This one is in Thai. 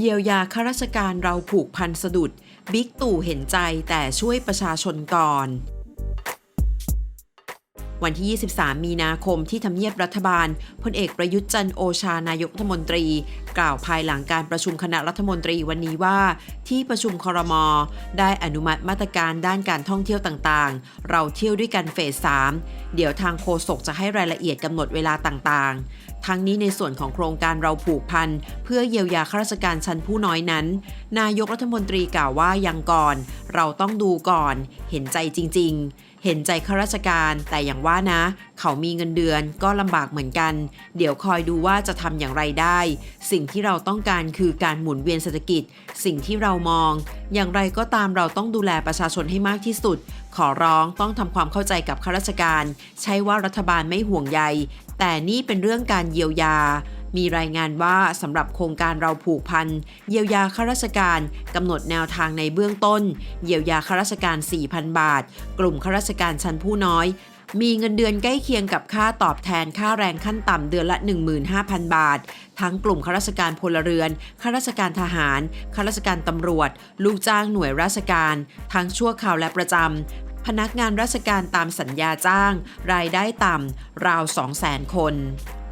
เยียวยาข้าราชการเราผูกพันสะดุด บิ๊กตู่เห็นใจแต่ช่วยประชาชนก่อน วันที่ 23 มีนาคมที่ทำเนียบรัฐบาลพลเอกประยุทธ์จันโอชานายกรัฐมนตรี กล่าวภายหลังการประชุมคณะรัฐมนตรีวันนี้ว่า ที่ประชุมครมได้อนุมัติมาตรการด้านการท่องเที่ยวต่างๆ เราเที่ยวด้วยกันเฟส 3 เดี๋ยวทางโฆษกจะให้รายละเอียดกำหนดเวลาต่างๆ ทั้งนี้ในส่วนของโครงการเราผูกพันเพื่อเยียวยาข้าราชการชั้นผู้น้อยนั้น นายกรัฐมนตรีกล่าวว่ายังก่อน เราต้องดูก่อน เห็นใจจริง ๆ เห็นใจข้าราชการแต่อย่างว่านะ เขามีเงินเดือนก็ลำบากเหมือนกัน เดี๋ยวคอยดูว่าจะทำอย่างไรได้ สิ่งที่เราต้องการคือการหมุนเวียนเศรษฐกิจ สิ่งที่เรามอง อย่างไรก็ตามเราต้องดูแลประชาชนให้มากที่สุด ขอร้องต้องทำความเข้าใจกับข้าราชการ ใช่ว่ารัฐบาลไม่ห่วงใย แต่นี่เป็นเรื่องการเยียวยา มีรายงานว่าสำหรับโครงการเราผูกพันเยียวยาข้าราชการกำหนดแนวทางในเบื้องต้น เยียวยาข้าราชการ 4,000 บาท กลุ่มข้าราชการชั้นผู้น้อย มีเงินเดือนใกล้เคียงกับค่าตอบแทนค่าแรงขั้นต่ำเดือนละ 15,000 บาท ทั้งกลุ่มข้าราชการพลเรือนข้าราชการทหารข้าราชการตำรวจ ลูกจ้างหน่วยราชการ ทั้งชั่วคราวและประจำพนักงานราชการตามสัญญาจ้าง รายได้ต่ำ ราว 200,000 คน